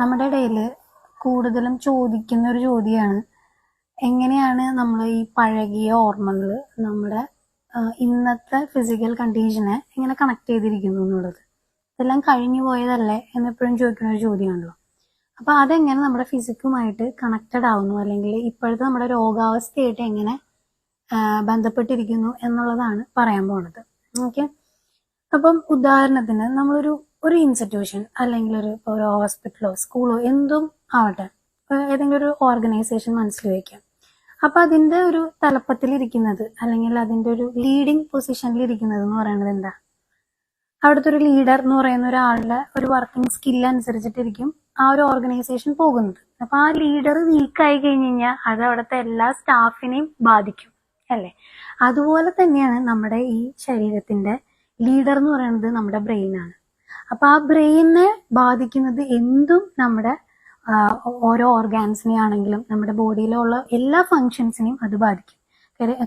നമ്മുടെ ഇടയിൽ കൂടുതലും ചോദിക്കുന്ന ഒരു ചോദ്യമാണ് എങ്ങനെയാണ് നമ്മൾ ഈ പഴകിയ ഓർമ്മകൾ നമ്മുടെ ഇന്നത്തെ ഫിസിക്കൽ കണ്ടീഷനെ എങ്ങനെ കണക്ട് ചെയ്തിരിക്കുന്നു എന്നുള്ളത്? ഇതെല്ലാം കഴിഞ്ഞു പോയതല്ലേ എന്നെപ്പോഴും ചോദിക്കുന്ന ഒരു ചോദ്യമാണല്ലോ. അപ്പൊ അതെങ്ങനെ നമ്മുടെ ഫിസിക്കുമായിട്ട് കണക്റ്റഡ് ആവുന്നു? അല്ലെങ്കിൽ ഇപ്പോഴത്തെ നമ്മുടെ രോഗാവസ്ഥയായിട്ട് എങ്ങനെ ബന്ധപ്പെട്ടിരിക്കുന്നു എന്നുള്ളതാണ് പറയാൻ പോണത്. ഓക്കെ? അപ്പം ഉദാഹരണത്തിന് നമ്മളൊരു ഒരു ഇൻസ്റ്റിറ്റ്യൂഷൻ അല്ലെങ്കിൽ ഒരു ഒരു ഹോസ്പിറ്റലോ സ്കൂളോ എന്തും ആവട്ടെ. ഏതെങ്കിലും ഒരു ഓർഗനൈസേഷൻ മനസ്സിൽ വയ്ക്കാം അപ്പോൾ അതിന്റെ ഒരു തലപ്പത്തിലിരിക്കുന്നത് അല്ലെങ്കിൽ അതിന്റെ ഒരു ലീഡിങ് പൊസിഷനിൽ ഇരിക്കുന്നത് എന്ന് പറയുന്നത് എന്താ? അവിടുത്തെ ഒരു ലീഡർ എന്ന് പറയുന്ന ഒരാളുടെ ഒരു വർക്കിംഗ് സ്കിൽ അനുസരിച്ചിട്ടിരിക്കും ആ ഒരു ഓർഗനൈസേഷൻ പോകുന്നത്. അപ്പൊ ആ ലീഡർ വീക്കായി കഴിഞ്ഞ് കഴിഞ്ഞാൽ അത് അവിടുത്തെ എല്ലാ സ്റ്റാഫിനെയും ബാധിക്കും അല്ലേ? അതുപോലെ തന്നെയാണ് നമ്മുടെ ഈ ശരീരത്തിന്റെ ലീഡർ എന്ന് പറയുന്നത് നമ്മുടെ ബ്രെയിൻ ആണ്. അപ്പൊ ആ ബ്രെയിനെ ബാധിക്കുന്നത് എന്തും നമ്മുടെ ഓരോ ഓർഗാൻസിനെ ആണെങ്കിലും നമ്മുടെ ബോഡിയിലുള്ള എല്ലാ ഫങ്ഷൻസിനെയും അത് ബാധിക്കും.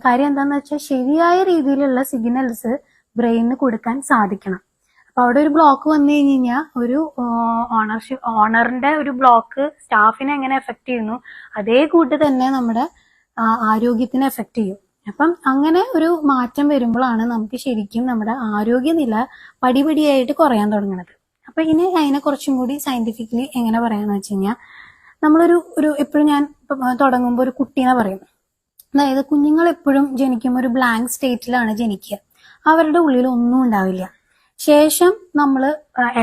കാര്യം- എന്താണെന്ന് വെച്ചാൽ ശരിയായ രീതിയിലുള്ള സിഗ്നൽസ് ബ്രെയിനിന് കൊടുക്കാൻ സാധിക്കണം. അപ്പൊ അവിടെ ഒരു ബ്ലോക്ക് വന്നു കഴിഞ്ഞ് കഴിഞ്ഞാൽ ഒരു ഓണർഷിപ്പ് ഓണറിന്റെ ഒരു ബ്ലോക്ക് സ്റ്റാഫിനെ എങ്ങനെ എഫക്ട് ചെയ്യുന്നു അതേ കൂട്ട് തന്നെ നമ്മുടെ ആരോഗ്യത്തിനെ എഫക്ട് ചെയ്യും. അപ്പം അങ്ങനെ ഒരു മാറ്റം വരുമ്പോഴാണ് നമുക്ക് ശരിക്കും നമ്മുടെ ആരോഗ്യനില പടിപടിയായിട്ട് കുറയാൻ തുടങ്ങുന്നത് അപ്പൊ ഇനി അതിനെ കുറച്ചും കൂടി സയന്റിഫിക്കലി എങ്ങനെ പറയാന്ന് വെച്ച് കഴിഞ്ഞാൽ നമ്മളൊരു ഒരു എപ്പോഴും ഞാൻ തുടങ്ങുമ്പോൾ ഒരു കുട്ടീനെ പറയും. അതായത് കുഞ്ഞുങ്ങൾ എപ്പോഴും ജനിക്കുമ്പോൾ ഒരു ബ്ലാങ്ക് സ്റ്റേറ്റിലാണ് ജനിക്കുക. അവരുടെ ഉള്ളിൽ ഒന്നും ഉണ്ടാവില്ല. ശേഷം നമ്മൾ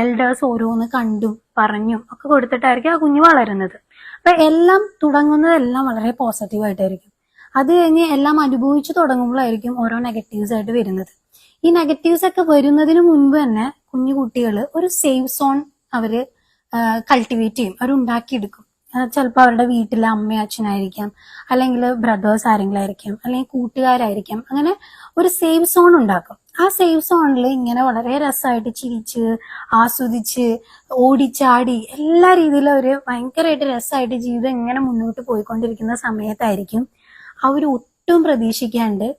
എൽഡേഴ്സ് ഓരോന്ന് കണ്ടും പറഞ്ഞും ഒക്കെ കൊടുത്തിട്ടായിരിക്കും ആ കുഞ്ഞ് വളരുന്നത്. അപ്പൊ എല്ലാം തുടങ്ങുന്നതെല്ലാം വളരെ പോസിറ്റീവ് ആയിട്ടായിരിക്കും. അത് കഴിഞ്ഞ് എല്ലാം അനുഭവിച്ചു തുടങ്ങുമ്പോഴായിരിക്കും ഓരോ നെഗറ്റീവ്സ് ആയിട്ട് വരുന്നത്. ഈ നെഗറ്റീവ്സ് ഒക്കെ വരുന്നതിന് മുൻപ് തന്നെ കുഞ്ഞു കുട്ടികൾ ഒരു സേഫ് സോൺ അവർ കൾട്ടിവേറ്റ് ചെയ്യും. അവർ ഉണ്ടാക്കിയെടുക്കും. ചിലപ്പോൾ അവരുടെ വീട്ടിലെ അമ്മയും അച്ഛനായിരിക്കാം അല്ലെങ്കിൽ ബ്രദേഴ്സ് ആരെങ്കിലും ആയിരിക്കാം അല്ലെങ്കിൽ കൂട്ടുകാരായിരിക്കാം. അങ്ങനെ ഒരു സേഫ് സോൺ ഉണ്ടാക്കും. ആ സേഫ് സോണിൽ ഇങ്ങനെ വളരെ രസമായിട്ട് ചിരിച്ച് ആസ്വദിച്ച് ഓടിച്ചാടി എല്ലാ രീതിയിലും അവർ ഭയങ്കരമായിട്ട് രസമായിട്ട് ജീവിതം ഇങ്ങനെ മുന്നോട്ട് പോയിക്കൊണ്ടിരിക്കുന്ന സമയത്തായിരിക്കും അവർ ഒട്ടും പ്രതീക്ഷിക്കാണ്ട്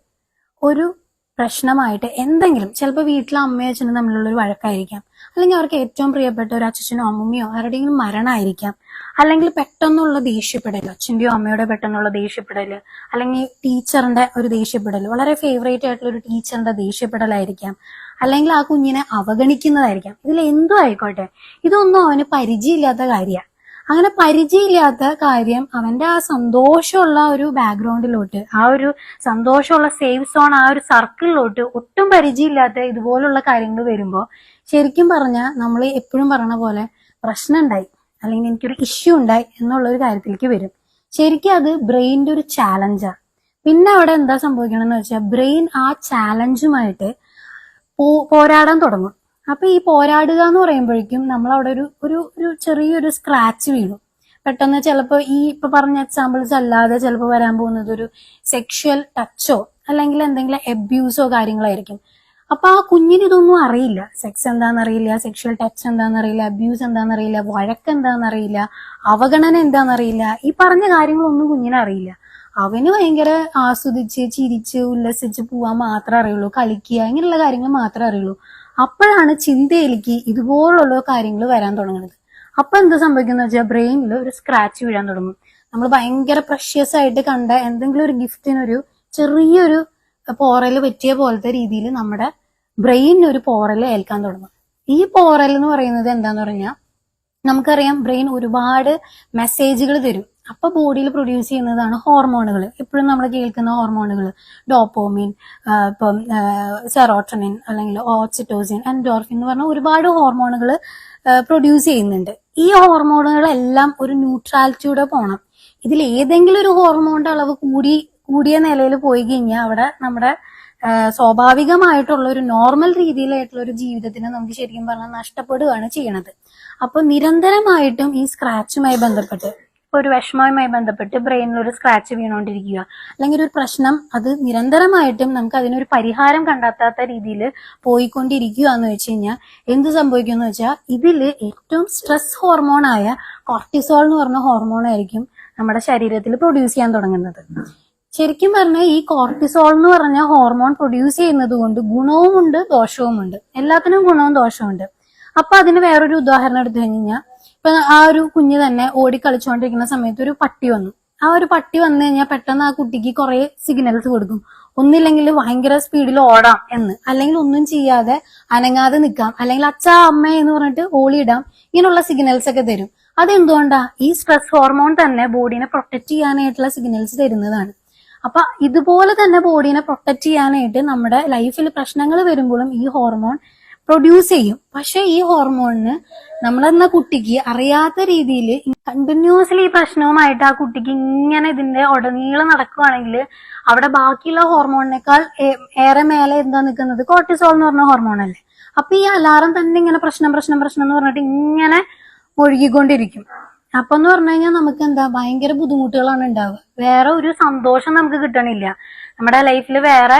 ഒരു പ്രശ്നമായിട്ട് എന്തെങ്കിലും ചിലപ്പോൾ വീട്ടിലെ അമ്മയും അച്ഛനും തമ്മിലുള്ള ഒരു വഴക്കായിരിക്കാം. അല്ലെങ്കിൽ അവർക്ക് ഏറ്റവും പ്രിയപ്പെട്ട ഒരു അച്ഛനോ അമ്മയോ ആരുടെയെങ്കിലും മരണമായിരിക്കാം. അല്ലെങ്കിൽ പെട്ടെന്നുള്ള ദേഷ്യപ്പെടൽ അച്ഛന്റെയോ അമ്മയുടെ പെട്ടെന്നുള്ള ദേഷ്യപ്പെടൽ അല്ലെങ്കിൽ ടീച്ചറിന്റെ ഒരു ദേഷ്യപ്പെടൽ വളരെ ഫേവറേറ്റ് ആയിട്ടുള്ള ഒരു ടീച്ചറിന്റെ ദേഷ്യപ്പെടലായിരിക്കാം. അല്ലെങ്കിൽ ആ കുഞ്ഞിനെ അവഗണിക്കുന്നതായിരിക്കാം. ഇതിൽ എന്തും ആയിക്കോട്ടെ. ഇതൊന്നും അവന് പരിചയമില്ലാത്ത കാര്യമാണ് അങ്ങനെ പരിചയമില്ലാത്ത കാര്യം അവന്റെ ആ സന്തോഷമുള്ള ഒരു ബാക്ക്ഗ്രൗണ്ടിലോട്ട് ആ ഒരു സന്തോഷമുള്ള സേഫ് സോൺ ആ ഒരു സർക്കിളിലോട്ട് ഒട്ടും പരിചയമില്ലാത്ത ഇതുപോലുള്ള കാര്യങ്ങൾ വരുമ്പോൾ ശരിക്കും പറഞ്ഞാൽ നമ്മൾ എപ്പോഴും പറഞ്ഞ പോലെ പ്രശ്നം ഉണ്ടായി അല്ലെങ്കിൽ എനിക്കൊരു ഇഷ്യൂ ഉണ്ടായി എന്നുള്ള ഒരു കാര്യത്തിലേക്ക് വരും. ശരിക്കും അത് ബ്രെയിനിന്റെ ഒരു ചാലഞ്ചാണ് പിന്നെ അവിടെ എന്താ സംഭവിക്കണമെന്ന് വെച്ചാൽ ബ്രെയിൻ ആ ചാലഞ്ചുമായിട്ട് പോരാടാൻ തുടങ്ങും. അപ്പൊ ഈ പോരാടുക എന്ന് പറയുമ്പോഴേക്കും നമ്മൾ അവിടെ ഒരു ഒരു ഒരു ചെറിയൊരു സ്ക്രാച്ച് വീണു പെട്ടെന്ന് ചിലപ്പോൾ ഈ ഇപ്പൊ പറഞ്ഞ എക്സാമ്പിൾസ് അല്ലാതെ ചിലപ്പോൾ വരാൻ പോകുന്നത് ഒരു സെക്ഷൽ ടച്ചോ അല്ലെങ്കിൽ എന്തെങ്കിലും അബ്യൂസോ കാര്യങ്ങളായിരിക്കും. അപ്പൊ ആ കുഞ്ഞിന് ഇതൊന്നും അറിയില്ല. സെക്സ് എന്താണെന്നറിയില്ല സെക്ഷൽ ടച്ച് എന്താണെന്നറിയില്ല അബ്യൂസ് എന്താണെന്നറിയില്ല വഴക്ക് എന്താണെന്നറിയില്ല അവഗണന എന്താണെന്നറിയില്ല ഈ പറഞ്ഞ കാര്യങ്ങളൊന്നും കുഞ്ഞിനെ അറിയില്ല. അവന് ഭയങ്കര ആസ്വദിച്ച് ചിരിച്ച് ഉല്ലസിച്ച് പോവാൻ മാത്രമേ അറിയുള്ളൂ കളിക്കുക ഇങ്ങനെയുള്ള കാര്യങ്ങൾ മാത്രമേ അറിയുള്ളൂ. അപ്പോഴാണ് ചിന്തയിലേക്ക് ഇതുപോലുള്ള കാര്യങ്ങൾ വരാൻ തുടങ്ങുന്നത്. അപ്പൊ എന്ത് സംഭവിക്കുന്ന വെച്ചാൽ ബ്രെയിനിൽ ഒരു സ്ക്രാച്ച് വീഴാൻ തുടങ്ങും. നമ്മൾ ഭയങ്കര പ്രഷ്യസ് ആയിട്ട് കണ്ട എന്തെങ്കിലും ഒരു ഗിഫ്റ്റിനൊരു ചെറിയൊരു പോറൽ പറ്റിയ പോലത്തെ രീതിയിൽ നമ്മുടെ ബ്രെയിനിന് ഒരു പോറൽ ഏൽക്കാൻ തുടങ്ങും. ഈ പോറൽ എന്ന് പറയുന്നത് എന്താന്ന് പറഞ്ഞാൽ നമുക്കറിയാം ബ്രെയിൻ ഒരുപാട് മെസ്സേജുകൾ തരും. അപ്പൊ ബോഡിയിൽ പ്രൊഡ്യൂസ് ചെയ്യുന്നതാണ് ഹോർമോണുകൾ. എപ്പോഴും നമ്മൾ കേൾക്കുന്ന ഹോർമോണുകൾ. ഡോപ്പോമിൻ ഇപ്പം സെറോട്ടണിൻ അല്ലെങ്കിൽ ഓക്സിറ്റോസിൻ എൻഡോർഫിൻ എന്ന് പറഞ്ഞ ഒരുപാട് ഹോർമോണുകൾ പ്രൊഡ്യൂസ് ചെയ്യുന്നുണ്ട്. ഈ ഹോർമോണുകളെല്ലാം ഒരു ന്യൂട്രാലിറ്റിയുടെ പോണം. ഇതിൽ ഏതെങ്കിലും ഒരു ഹോർമോണിന്റെ അളവ് കൂടി കൂടിയ നിലയിൽ പോയി കഴിഞ്ഞാൽ അവിടെ നമ്മുടെ സ്വാഭാവികമായിട്ടുള്ള ഒരു നോർമൽ രീതിയിലായിട്ടുള്ള ഒരു ജീവിതത്തിന് നമുക്ക് ശരിക്കും പറഞ്ഞാൽ നഷ്ടപ്പെടുകയാണ് ചെയ്യണത്. അപ്പൊ നിരന്തരമായിട്ടും ഈ സ്ക്രാച്ചുമായി ബന്ധപ്പെട്ട് ഇപ്പൊ ഒരു വിഷമവുമായി ബന്ധപ്പെട്ട് ബ്രെയിനിൽ ഒരു സ്ക്രാച്ച് വീണുകൊണ്ടിരിക്കുക അല്ലെങ്കിൽ ഒരു പ്രശ്നം അത് നിരന്തരമായിട്ടും നമുക്ക് അതിനൊരു പരിഹാരം കണ്ടെത്താത്ത രീതിയിൽ പോയിക്കൊണ്ടിരിക്കുക എന്ന് വെച്ച് കഴിഞ്ഞാൽ എന്ത് സംഭവിക്കും എന്ന് വെച്ചാൽ ഇതിൽ ഏറ്റവും സ്ട്രെസ് ഹോർമോണായ കോർട്ടിസോൾ എന്ന് പറഞ്ഞ ഹോർമോൺ ആയിരിക്കും നമ്മുടെ ശരീരത്തിൽ പ്രൊഡ്യൂസ് ചെയ്യാൻ തുടങ്ങുന്നത്. ശരിക്കും പറഞ്ഞാൽ ഈ കോർട്ടിസോൾ എന്ന് പറഞ്ഞ ഹോർമോൺ പ്രൊഡ്യൂസ് ചെയ്യുന്നത് കൊണ്ട് ഗുണവുമുണ്ട് ദോഷവുമുണ്ട്. എല്ലാത്തിനും ഗുണവും ദോഷവും ദോഷവുമുണ്ട്. അപ്പൊ അതിന് വേറൊരു ഉദാഹരണം എടുത്തു കഴിഞ്ഞാൽ ഇപ്പൊ ആ ഒരു കുഞ്ഞ് തന്നെ ഓടി കളിച്ചുകൊണ്ടിരിക്കുന്ന സമയത്ത് ഒരു പട്ടി വന്നു. ആ ഒരു പട്ടി വന്നു കഴിഞ്ഞാൽ പെട്ടെന്ന് ആ കുട്ടിക്ക് കുറെ സിഗ്നൽസ് കൊടുക്കും. ഒന്നില്ലെങ്കിൽ ഭയങ്കര സ്പീഡിൽ ഓടാം എന്ന്. അല്ലെങ്കിൽ ഒന്നും ചെയ്യാതെ അനങ്ങാതെ നിൽക്കാം. അല്ലെങ്കിൽ അച്ഛാ അമ്മ എന്ന് പറഞ്ഞിട്ട് ഓളിയിടാം. ഇങ്ങനെയുള്ള സിഗ്നൽസ് ഒക്കെ തരും. അതെന്തുകൊണ്ടാ? ഈ സ്ട്രെസ് ഹോർമോൺ തന്നെ ബോഡീനെ പ്രൊട്ടക്ട് ചെയ്യാനായിട്ടുള്ള സിഗ്നൽസ് തരുന്നതാണ്. അപ്പൊ ഇതുപോലെ തന്നെ ബോഡീനെ പ്രൊട്ടക്ട് ചെയ്യാനായിട്ട് നമ്മുടെ ലൈഫിൽ പ്രശ്നങ്ങൾ വരുമ്പോഴും ഈ ഹോർമോൺ പ്രൊഡ്യൂസ് ചെയ്യും. പക്ഷെ ഈ ഹോർമോണിന് നമ്മളെന്ന കുട്ടിക്ക് അറിയാത്ത രീതിയിൽ കണ്ടിന്യൂസ്ലി പ്രശ്നവുമായിട്ട് ആ കുട്ടിക്ക് ഇങ്ങനെ ഇതിന്റെ ഉടനീളം നടക്കുവാണെങ്കിൽ അവിടെ ബാക്കിയുള്ള ഹോർമോണിനേക്കാൾ ഏറെ മേലെ എന്താ നിൽക്കുന്നത്? കോർട്ടിസോൾ എന്ന് പറഞ്ഞ ഹോർമോൺ അല്ലേ? അപ്പൊ ഈ അലാറം തന്നെ ഇങ്ങനെ പ്രശ്നം പ്രശ്നം പ്രശ്നം എന്ന് പറഞ്ഞിട്ട് ഇങ്ങനെ ഒഴുകിക്കൊണ്ടിരിക്കും. അപ്പൊ എന്ന് പറഞ്ഞു കഴിഞ്ഞാൽ നമുക്ക് എന്താ ഭയങ്കര ബുദ്ധിമുട്ടുകളാണ് ഉണ്ടാവുക. വേറെ ഒരു സന്തോഷം നമുക്ക് കിട്ടണില്ല. നമ്മുടെ ലൈഫിൽ വേറെ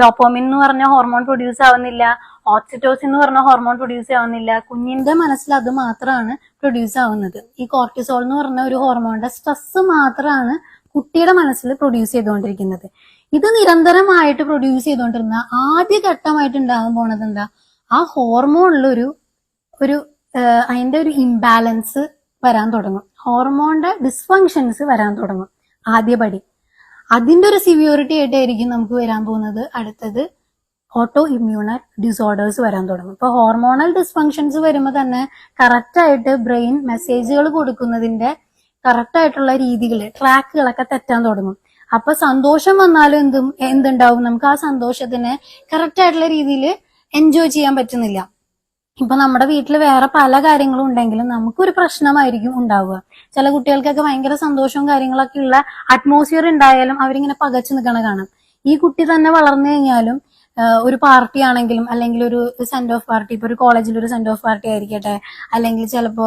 ഡോപ്പോമിൻ എന്ന് പറഞ്ഞ ഹോർമോൺ പ്രൊഡ്യൂസ് ആവുന്നില്ല. ഓക്സിറ്റോസിൻ എന്ന് പറഞ്ഞ ഹോർമോൺ പ്രൊഡ്യൂസ് ആവുന്നില്ല. കുഞ്ഞിന്റെ മനസ്സിൽ അത് മാത്രമാണ് പ്രൊഡ്യൂസ് ആവുന്നത്. ഈ കോർട്ടിസോൾ എന്ന് പറഞ്ഞ ഒരു ഹോർമോണിന്റെ സ്ട്രെസ് മാത്രമാണ് കുട്ടിയുടെ മനസ്സിൽ പ്രൊഡ്യൂസ് ചെയ്തുകൊണ്ടിരിക്കുന്നത്. ഇത് നിരന്തരമായിട്ട് പ്രൊഡ്യൂസ് ചെയ്തുകൊണ്ടിരുന്ന ആദ്യ ഘട്ടമായിട്ട് ഉണ്ടാകാൻ പോണത് എന്താ? ആ ഹോർമോണിലൊരു ഒരു അതിന്റെ ഒരു ഇംബാലൻസ് വരാൻ തുടങ്ങും. ഹോർമോണിന്റെ ഡിസ്ഫങ്ഷൻസ് വരാൻ തുടങ്ങും ആദ്യപടി. അതിന്റെ ഒരു സിവിയോറിറ്റി ആയിട്ടായിരിക്കും നമുക്ക് വരാൻ പോകുന്നത്. അടുത്തത് ഓട്ടോ ഇമ്മ്യൂണൽ ഡിസോർഡേഴ്സ് വരാൻ തുടങ്ങും. ഇപ്പൊ ഹോർമോണൽ ഡിസ്ഫങ്ഷൻസ് വരുമ്പോൾ തന്നെ കറക്റ്റ് ആയിട്ട് ബ്രെയിൻ മെസ്സേജുകൾ കൊടുക്കുന്നതിന്റെ കറക്റ്റ് ആയിട്ടുള്ള രീതികൾ ട്രാക്കുകളൊക്കെ തെറ്റാൻ തുടങ്ങും. അപ്പൊ സന്തോഷം വന്നാലും എന്തും എന്തുണ്ടാവും? നമുക്ക് ആ സന്തോഷത്തിന് കറക്റ്റ് ആയിട്ടുള്ള രീതിയിൽ എൻജോയ് ചെയ്യാൻ പറ്റുന്നില്ല. ഇപ്പൊ നമ്മുടെ വീട്ടിൽ വേറെ പല കാര്യങ്ങളും ഉണ്ടെങ്കിലും നമുക്കൊരു പ്രശ്നമായിരിക്കും ഉണ്ടാവുക. ചില കുട്ടികൾക്കൊക്കെ ഭയങ്കര സന്തോഷവും കാര്യങ്ങളൊക്കെ ഉള്ള അറ്റ്മോസ്ഫിയർ ഉണ്ടായാലും അവരിങ്ങനെ പകച്ചു നിൽക്കണ കാണാം. ഈ കുട്ടി തന്നെ വളർന്നു കഴിഞ്ഞാലും ഒരു പാർട്ടി ആണെങ്കിലും അല്ലെങ്കിൽ ഒരു സെൻഡ് ഓഫ് പാർട്ടി ഇപ്പൊ ഒരു കോളേജിൽ ഒരു സെൻഡ് ഓഫ് പാർട്ടി ആയിരിക്കട്ടെ അല്ലെങ്കിൽ ചിലപ്പോ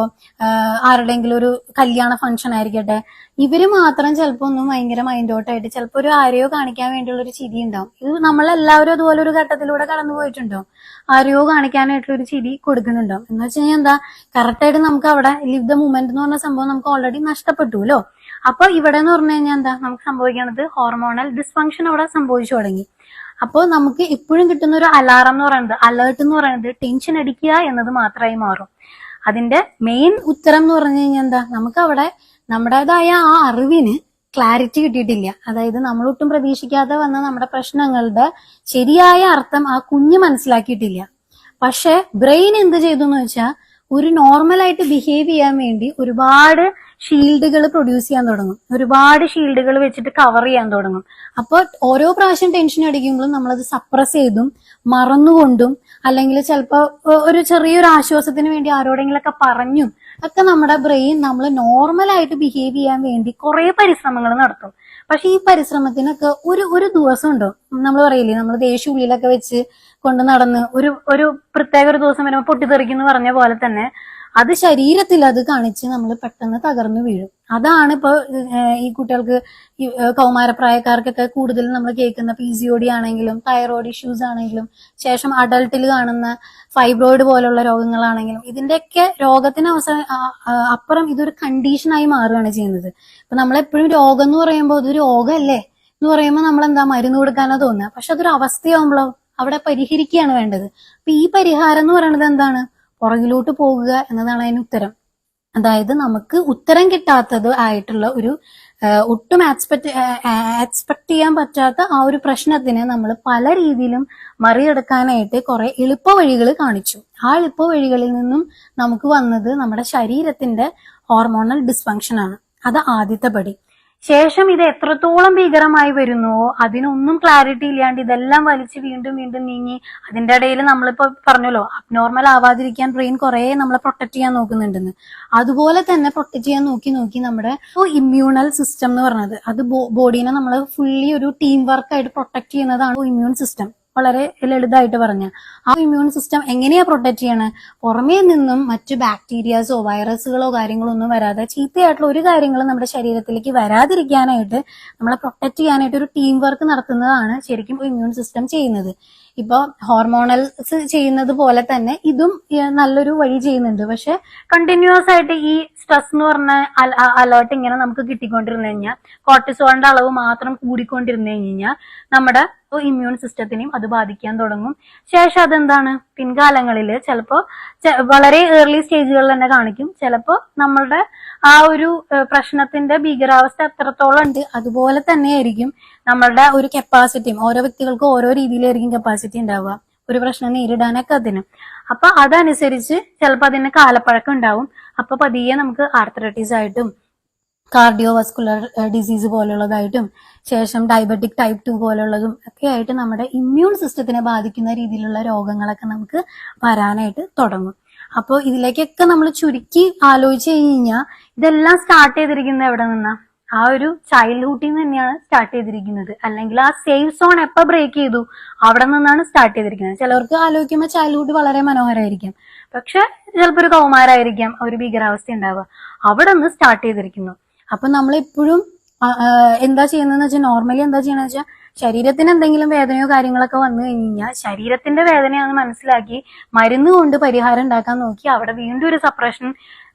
ആരുടെങ്കിലും ഒരു കല്യാണ ഫംഗ്ഷൻ ആയിരിക്കട്ടെ ഇവർ മാത്രം ചിലപ്പോ ഒന്നും ഭയങ്കര മൈൻഡ് ഔട്ടായിട്ട് ചിലപ്പോ ഒരു ആരെയോ കാണിക്കാൻ വേണ്ടിയുള്ള ഒരു ചിരി ഉണ്ടാവും. ഇത് നമ്മളെല്ലാവരും അതുപോലെ ഒരു ഘട്ടത്തിലൂടെ കടന്നു പോയിട്ടുണ്ടോ? ആരെയോ കാണിക്കാനായിട്ടുള്ള ഒരു ചിരി കൊടുക്കുന്നുണ്ടാവും എന്ന് വെച്ച് കഴിഞ്ഞാൽ എന്താ കറക്റ്റ് ആയിട്ട് നമുക്ക് അവിടെ ലിവ് ദ മൂമെന്റ് എന്ന് പറഞ്ഞ സംഭവം നമുക്ക് ഓൾറെഡി നഷ്ടപ്പെട്ടുല്ലോ അപ്പൊ ഇവിടെ എന്ന് പറഞ്ഞു കഴിഞ്ഞാൽ എന്താ നമുക്ക് സംഭവിക്കുന്നത് ഹോർമോണൽ ഡിസ്ഫങ്ഷൻ അവിടെ സംഭവിച്ചു തുടങ്ങി. അപ്പോൾ നമുക്ക് ഇപ്പോഴും കിട്ടുന്ന ഒരു അലാറം എന്ന് പറയുന്നത് അലേർട്ട് എന്ന് പറയുന്നത് ടെൻഷൻ അടിക്കുക എന്നത് മാത്രമായി മാറും. അതിന്റെ മെയിൻ ഉത്തരം എന്ന് പറഞ്ഞു കഴിഞ്ഞാൽ എന്താ? നമുക്ക് അവിടെ നമ്മുടേതായ ആ അറിവിന് ക്ലാരിറ്റി കിട്ടിയിട്ടില്ല. അതായത് നമ്മളൊട്ടും പ്രതീക്ഷിക്കാതെ വന്ന നമ്മുടെ പ്രശ്നങ്ങളുടെ ശരിയായ അർത്ഥം ആ കുഞ്ഞ് മനസ്സിലാക്കിയിട്ടില്ല. പക്ഷെ ബ്രെയിൻ എന്ത് ചെയ്തു എന്ന് വെച്ചാൽ ഒരു നോർമലായിട്ട് ബിഹേവ് ചെയ്യാൻ വേണ്ടി ഒരുപാട് ഷീൽഡുകൾ പ്രൊഡ്യൂസ് ചെയ്യാൻ തുടങ്ങും. ഒരുപാട് ഷീൽഡുകൾ വെച്ചിട്ട് കവർ ചെയ്യാൻ തുടങ്ങും. അപ്പോൾ ഓരോ പ്രാവശ്യം ടെൻഷൻ അടിക്കുമ്പോഴും നമ്മളത് സപ്രസ് ചെയ്തും മറന്നുകൊണ്ടും അല്ലെങ്കിൽ ചിലപ്പോൾ ഒരു ചെറിയൊരു ആശ്വാസത്തിന് വേണ്ടി ആരോടെങ്കിലൊക്കെ പറഞ്ഞും ഒക്കെ നമ്മുടെ ബ്രെയിൻ നമ്മൾ നോർമലായിട്ട് ബിഹേവ് ചെയ്യാൻ വേണ്ടി കുറെ പരിശ്രമങ്ങൾ നടത്തും. പക്ഷെ ഈ പരിശ്രമത്തിനൊക്കെ ഒരു ഒരു ദിവസം ഉണ്ടോ? നമ്മൾ പറയില്ലേ നമ്മൾ ദേഷ്യ ഉള്ളിലൊക്കെ വെച്ച് കൊണ്ട് നടന്ന് ഒരു ഒരു പ്രത്യേക ഒരു ദിവസം വരുമ്പോൾ പൊട്ടിത്തെറിക്കുന്നു പറഞ്ഞ പോലെ തന്നെ അത് ശരീരത്തിൽ അത് കാണിച്ച് നമ്മൾ പെട്ടെന്ന് തകർന്നു വീഴും. അതാണ് ഇപ്പൊ ഈ കുട്ടികൾക്ക് കൗമാരപ്രായക്കാർക്കൊക്കെ കൂടുതൽ നമ്മൾ കേൾക്കുന്ന പി സി ഒ ഡി ആണെങ്കിലും തൈറോയ്ഡ് ഇഷ്യൂസ് ആണെങ്കിലും ശേഷം അഡൾട്ടിൽ കാണുന്ന ഫൈബ്രോയിഡ് പോലുള്ള രോഗങ്ങളാണെങ്കിലും ഇതിന്റെയൊക്കെ രോഗത്തിന് ആ- അപ്പുറം ഇതൊരു കണ്ടീഷനായി മാറുകയാണ് ചെയ്യുന്നത്. ഇപ്പൊ നമ്മളെപ്പോഴും രോഗം എന്ന് പറയുമ്പോൾ അതൊരു രോഗമല്ലേ എന്ന് പറയുമ്പോൾ നമ്മൾ എന്താ മരുന്ന് കൊടുക്കാനോ തോന്നുക. പക്ഷെ അതൊരു അവസ്ഥയാവുമ്പോഴോ അവിടെ പരിഹരിക്കുകയാണ് വേണ്ടത്. അപ്പൊ ഈ പരിഹാരം എന്ന് പറയുന്നത് എന്താണ്? പുറകിലോട്ട് പോകുക എന്നതാണ് അതിന് ഉത്തരം. അതായത് നമുക്ക് ഉത്തരം കിട്ടാത്തത് ആയിട്ടുള്ള ഒരു ഒട്ടും എക്സ്പെക്ട് എക്സ്പെക്ട് ചെയ്യാൻ പറ്റാത്ത ആ ഒരു പ്രശ്നത്തിനെ നമ്മൾ പല രീതിയിലും മറികടക്കാനായിട്ട് കുറെ എളുപ്പ വഴികൾ കാണിച്ചു. ആ എളുപ്പ വഴികളിൽ നിന്നും നമുക്ക് വന്നത് നമ്മുടെ ശരീരത്തിന്റെ ഹോർമോണൽ ഡിസ്ഫങ്ഷൻ ആണ്. അത് ആദ്യത്തെ പടി. ശേഷം ഇത് എത്രത്തോളം ഭീകരമായി വരുന്നുവോ അതിനൊന്നും ക്ലാരിറ്റി ഇല്ലാണ്ട് ഇതെല്ലാം വലിച്ച് വീണ്ടും വീണ്ടും നീങ്ങി അതിന്റെ ഇടയിൽ നമ്മളിപ്പോ പറഞ്ഞല്ലോ അബ്നോർമൽ ആവാതിരിക്കാൻ ബ്രെയിൻ കുറെ നമ്മളെ പ്രൊട്ടക്ട് ചെയ്യാൻ നോക്കുന്നുണ്ടെന്ന്. അതുപോലെ തന്നെ പ്രൊട്ടക്ട് ചെയ്യാൻ നോക്കി നോക്കി നമ്മുടെ ഇമ്മ്യൂണൽ സിസ്റ്റം എന്ന് പറഞ്ഞത് അത് ബോഡീനെ നമ്മൾ ഫുള്ളി ഒരു ടീം വർക്ക് ആയിട്ട് പ്രൊട്ടക്ട് ചെയ്യുന്നതാണ് ഇമ്മ്യൂൺ സിസ്റ്റം വളരെ ലളിതമായിട്ട് പറഞ്ഞ. ആ ഇമ്മ്യൂൺ സിസ്റ്റം എങ്ങനെയാ പ്രൊട്ടക്ട് ചെയ്യണേ? പുറമേ നിന്നും മറ്റു ബാക്ടീരിയാസോ വൈറസുകളോ കാര്യങ്ങളോ ഒന്നും വരാതെ ചീത്തയായിട്ടുള്ള ഒരു കാര്യങ്ങളും നമ്മുടെ ശരീരത്തിലേക്ക് വരാതിരിക്കാനായിട്ട് നമ്മളെ പ്രൊട്ടക്ട് ചെയ്യാനായിട്ട് ഒരു ടീം വർക്ക് നടത്തുന്നതാണ് ശരിക്കും ഇമ്മ്യൂൺ സിസ്റ്റം ചെയ്യുന്നത്. ഇപ്പൊ ഹോർമോണൽസ് ചെയ്യുന്നത് പോലെ തന്നെ ഇതും നല്ലൊരു വഴി ചെയ്യുന്നുണ്ട്. പക്ഷെ കണ്ടിന്യൂസ് ആയിട്ട് ഈ സ്ട്രെസ് എന്ന് പറഞ്ഞ അലേർട്ട് ഇങ്ങനെ നമുക്ക് കിട്ടിക്കൊണ്ടിരുന്നു കഴിഞ്ഞാൽ കോർട്ടിസോളിന്റെ അളവ് മാത്രം കൂടിക്കൊണ്ടിരുന്നു കഴിഞ്ഞാൽ നമ്മുടെ ഇമ്മ്യൂൺ സിസ്റ്റത്തിനെയും അത് ബാധിക്കാൻ തുടങ്ങും. ശേഷം അതെന്താണ്? പിൻകാലങ്ങളിൽ ചിലപ്പോൾ വളരെ ഏർലി സ്റ്റേജുകളിൽ തന്നെ കാണിക്കും. ചിലപ്പോൾ നമ്മളുടെ ആ ഒരു പ്രശ്നത്തിന്റെ ഭീകരാവസ്ഥ എത്രത്തോളം ഉണ്ട് അതുപോലെ തന്നെയായിരിക്കും. നമ്മളുടെ ഒരു കപ്പാസിറ്റിയും ഓരോ വ്യക്തികൾക്കും ഓരോ രീതിയിലായിരിക്കും കപ്പാസിറ്റി ഉണ്ടാവുക. ഒരു പ്രശ്നം നേരിടാനൊക്കെ അതിന്. അപ്പൊ അതനുസരിച്ച് ചിലപ്പോൾ അതിന് കാലപ്പഴക്കം ഉണ്ടാവും. അപ്പൊ പതിയെ നമുക്ക് ആർത്രൈറ്റിസ് ആയിട്ടും കാർഡിയോ വസ്കുലർ ഡിസീസ് പോലുള്ളതായിട്ടും ശേഷം ഡയബറ്റിക് ടൈപ്പ് ടു പോലുള്ളതും ഒക്കെ ആയിട്ട് നമ്മുടെ ഇമ്മ്യൂൺ സിസ്റ്റത്തിനെ ബാധിക്കുന്ന രീതിയിലുള്ള രോഗങ്ങളൊക്കെ നമുക്ക് വരാനായിട്ട് തുടങ്ങും. അപ്പോൾ ഇതിലേക്കൊക്കെ നമ്മൾ ചുരുക്കി ആലോചിച്ച് കഴിഞ്ഞാൽ ഇതെല്ലാം സ്റ്റാർട്ട് ചെയ്തിരിക്കുന്നത് എവിടെ നിന്നാ? ആ ഒരു ചൈൽഡ്ഹുഡിൽ നിന്ന് തന്നെയാണ് സ്റ്റാർട്ട് ചെയ്തിരിക്കുന്നത്. അല്ലെങ്കിൽ ആ സേഫ് സോൺ എപ്പോൾ ബ്രേക്ക് ചെയ്തു അവിടെ നിന്നാണ് സ്റ്റാർട്ട് ചെയ്തിരിക്കുന്നത്. ചിലവർക്ക് ആലോചിക്കുമ്പോൾ ചൈൽഡ്ഹുഡ് വളരെ മനോഹരമായിരിക്കും പക്ഷെ ചിലപ്പോൾ ഒരു കൗമാരായിരിക്കാം ഒരു ഭീകരാവസ്ഥ ഉണ്ടാവുക. അവിടെ നിന്ന് സ്റ്റാർട്ട് ചെയ്തിരിക്കുന്നു. അപ്പൊ നമ്മൾ എപ്പോഴും എന്താ ചെയ്യുന്നതെന്ന് വെച്ചാൽ നോർമലി എന്താ ചെയ്യണമെന്ന് വെച്ചാൽ ശരീരത്തിന് എന്തെങ്കിലും വേദനയോ കാര്യങ്ങളൊക്കെ വന്നു കഴിഞ്ഞാൽ ശരീരത്തിന്റെ വേദനയാണെന്ന് മനസ്സിലാക്കി മരുന്ന് കൊണ്ട് പരിഹാരം ഉണ്ടാക്കാൻ നോക്കി അവിടെ വീണ്ടും ഒരു സപ്രഷൻ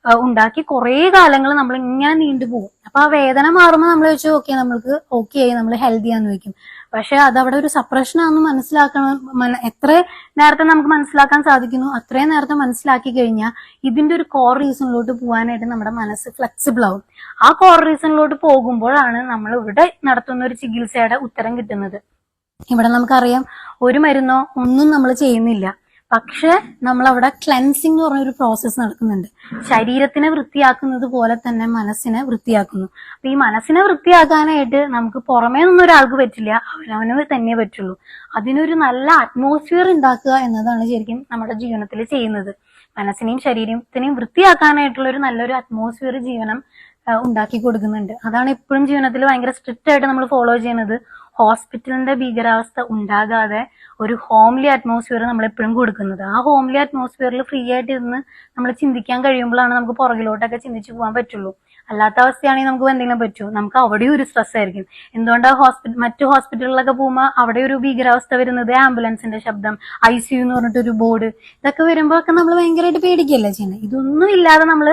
ഉണ്ടാക്കി കുറേ കാലങ്ങൾ നമ്മൾ ഇങ്ങനെ നീണ്ടു പോകും. അപ്പൊ ആ വേദന മാറുമ്പോൾ നമ്മൾ വെച്ചു ഓക്കെ നമ്മൾക്ക് ഓക്കെ ആയി നമ്മൾ ഹെൽത്തി ആന്ന് വെക്കും. പക്ഷെ അതവിടെ ഒരു സപ്രഷൻ ആണെന്ന് മനസ്സിലാക്കണം എത്ര നേരത്തെ നമുക്ക് മനസ്സിലാക്കാൻ സാധിക്കുന്നു അത്രയും നേരത്തെ മനസ്സിലാക്കി കഴിഞ്ഞാൽ ഇതിന്റെ ഒരു കോർ റീസണിലോട്ട് പോകാനായിട്ട് നമ്മുടെ മനസ്സ് ഫ്ലെക്സിബിൾ ആവും. ആ കോർ റീസണിലോട്ട് പോകുമ്പോഴാണ് നമ്മൾ ഇവിടെ നടത്തുന്ന ഒരു ചികിത്സയുടെ ഉത്തരം കിട്ടുന്നത്. ഇവിടെ നമുക്കറിയാം ഒരു മരുന്നോ ഒന്നും നമ്മൾ ചെയ്യുന്നില്ല. പക്ഷെ നമ്മൾ അവിടെ ക്ലെൻസിങ് എന്ന് പറഞ്ഞൊരു പ്രോസസ്സ് നടക്കുന്നുണ്ട്. ശരീരത്തിനെ വൃത്തിയാക്കുന്നത് പോലെ തന്നെ മനസ്സിനെ വൃത്തിയാക്കുന്നു. അപ്പൊ ഈ മനസ്സിനെ വൃത്തിയാക്കാനായിട്ട് നമുക്ക് പുറമേ നിന്നും ഒരാൾക്ക് പറ്റില്ല അവനവന് തന്നെ പറ്റുള്ളൂ. അതിനൊരു നല്ല അറ്റ്മോസ്ഫിയർ ഉണ്ടാക്കുക എന്നതാണ് ശരിക്കും നമ്മുടെ ജീവനത്തിൽ ചെയ്യുന്നത്. മനസ്സിനെയും ശരീരത്തിനെയും വൃത്തിയാക്കാനായിട്ടുള്ള ഒരു നല്ലൊരു അറ്റ്മോസ്ഫിയർ ജീവനം ഉണ്ടാക്കി കൊടുക്കുന്നുണ്ട്. അതാണ് എപ്പോഴും ജീവനത്തിൽ ഭയങ്കര സ്ട്രിക്റ്റ് ആയിട്ട് നമ്മൾ ഫോളോ ചെയ്യുന്നത്. ഹോസ്പിറ്റലിന്റെ ഭീകരാവസ്ഥ ഉണ്ടാകാതെ ഒരു ഹോംലി അറ്റ്മോസ്ഫിയർ നമ്മൾ എപ്പോഴും കൊടുക്കുന്നത്. ആ ഹോംലി അറ്റ്മോസ്ഫിയറിൽ ഫ്രീ ആയിട്ട് ഇരുന്ന് നമ്മൾ ചിന്തിക്കാൻ കഴിയുമ്പോഴാണ് നമുക്ക് പുറകിലോട്ടൊക്കെ ചിന്തിച്ചു പോകാൻ പറ്റുള്ളൂ. അല്ലാത്ത അവസ്ഥയാണെങ്കിൽ നമുക്ക് എന്തെങ്കിലും പറ്റുമോ? നമുക്ക് അവിടെയും ഒരു സ്ട്രെസ് ആയിരിക്കും. എന്തുകൊണ്ടാണ് ഹോസ്പിറ്റൽ മറ്റു ഹോസ്പിറ്റലുകളിലൊക്കെ പോകുമ്പോൾ അവിടെ ഒരു ഭീകരാവസ്ഥ വരുന്നത്? ആംബുലൻസിന്റെ ശബ്ദം ഐ സി യു എന്ന് പറഞ്ഞിട്ടൊരു ബോർഡ് ഇതൊക്കെ വരുമ്പോഴൊക്കെ നമ്മൾ ഭയങ്കരമായിട്ട് പേടിക്കുകയല്ലേ ചെയ്യുന്നത്? ഇതൊന്നും ഇല്ലാതെ നമ്മൾ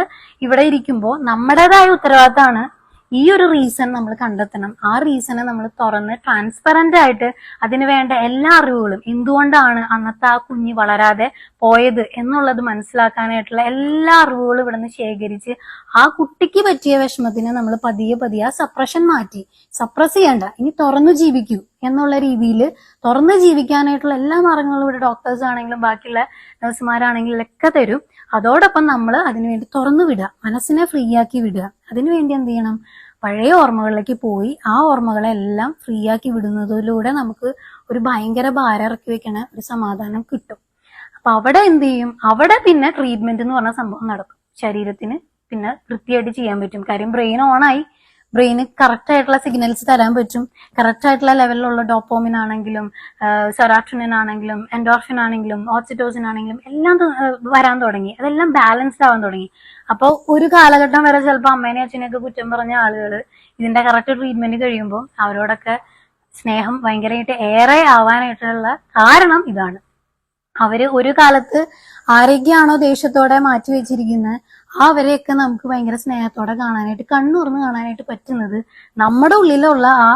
ഇവിടെ ഇരിക്കുമ്പോൾ നമ്മുടേതായ ഉത്തരവാദിത്തമാണ് ഈ ഒരു റീസൺ നമ്മൾ കണ്ടെത്തണം. ആ റീസണെ നമ്മൾ തുറന്ന് ട്രാൻസ്പെറന്റ് ആയിട്ട് അതിന് വേണ്ട എല്ലാ അറിവുകളും എന്തുകൊണ്ടാണ് അന്നത്തെ ആ കുഞ്ഞ് വളരാതെ പോയത് എന്നുള്ളത് മനസ്സിലാക്കാനായിട്ടുള്ള എല്ലാ അറിവുകളും ഇവിടെ നിന്ന് ശേഖരിച്ച് ആ കുട്ടിക്ക് പറ്റിയ വിഷമത്തിനെ നമ്മൾ പതിയെ പതിയെ ആ സപ്രഷൻ മാറ്റി. സപ്രസ് ചെയ്യണ്ട. ഇനി തുറന്നു ജീവിക്കൂ. എന്നുള്ള രീതിയിൽ തുറന്ന് ജീവിക്കാനായിട്ടുള്ള എല്ലാ മാർഗങ്ങളും ഇവിടെ ഡോക്ടേഴ്സ് ആണെങ്കിലും ബാക്കിയുള്ള നഴ്സുമാരാണെങ്കിലും ഒക്കെ തരും. അതോടൊപ്പം നമ്മൾ അതിനുവേണ്ടി തുറന്നു വിടുക. മനസ്സിനെ ഫ്രീ ആക്കി വിടുക. അതിനുവേണ്ടി എന്ത് ചെയ്യണം? പഴയ ഓർമ്മകളിലേക്ക് പോയി ആ ഓർമ്മകളെല്ലാം ഫ്രീ ആക്കി വിടുന്നതിലൂടെ നമുക്ക് ഒരു ഭയങ്കര ഭാരം ഇറക്കി വെക്കണ ഒരു സമാധാനം കിട്ടും. അപ്പൊ അവിടെ എന്ത് ചെയ്യും? അവിടെ പിന്നെ ട്രീറ്റ്മെന്റ് എന്ന് പറഞ്ഞ സംഭവം നടക്കും. ശരീരത്തിന് പിന്നെ വൃത്തിയായിട്ട് ചെയ്യാൻ പറ്റും. കാര്യം ബ്രെയിൻ ഓണായി ബ്രെയിന് കറക്റ്റ് ആയിട്ടുള്ള സിഗ്നൽസ് തരാൻ പറ്റും. കറക്റ്റ് ആയിട്ടുള്ള ലെവലിലുള്ള ഡോപ്പോമിൻ ആണെങ്കിലും സെറാട്രിനിൻ ആണെങ്കിലും എൻഡോർഫിൻ ആണെങ്കിലും ഓക്സിറ്റോസിൻ ആണെങ്കിലും എല്ലാം വരാൻ തുടങ്ങി. അതെല്ലാം ബാലൻസ്ഡ് ആവാൻ തുടങ്ങി. അപ്പോൾ ഒരു കാലഘട്ടം വരെ ചിലപ്പോൾ അമ്മേനെ അച്ഛനെയൊക്കെ കുറ്റം പറഞ്ഞ ആളുകൾ ഇതിന്റെ കറക്റ്റ് ട്രീറ്റ്മെന്റ് കഴിയുമ്പോൾ അവരോടൊക്കെ സ്നേഹം ഭയങ്കരമായിട്ട് ഏറെ ആവാനായിട്ടുള്ള കാരണം ഇതാണ്. അവർ ഒരു കാലത്ത് ആരോഗ്യമാണോ ദേഷ്യത്തോടെ മാറ്റി വെച്ചിരിക്കുന്നത് ആ അവരെയൊക്കെ നമുക്ക് ഭയങ്കര സ്നേഹത്തോടെ കാണാനായിട്ട് കണ്ണുറന്ന് കാണാനായിട്ട് പറ്റുന്നത് നമ്മുടെ ഉള്ളിലുള്ള ആ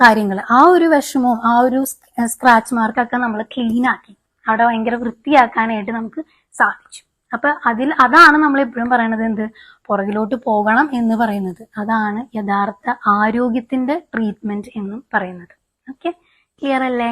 കാര്യങ്ങൾ ആ ഒരു വിഷമവും ആ ഒരു സ്ക്രാച്ച് മാർക്കൊക്കെ നമ്മൾ ക്ലീൻ ആക്കി അവിടെ ഭയങ്കര വൃത്തിയാക്കാനായിട്ട് നമുക്ക് സാധിച്ചു. അപ്പൊ അതിൽ അതാണ് നമ്മൾ എപ്പോഴും പറയണത് എന്ത്? പുറകിലോട്ട് പോകണം എന്ന് പറയുന്നത്. അതാണ് യഥാർത്ഥ ആരോഗ്യത്തിന്റെ ട്രീറ്റ്മെന്റ് എന്നും പറയുന്നത്. ഓക്കെ ക്ലിയർ അല്ലേ?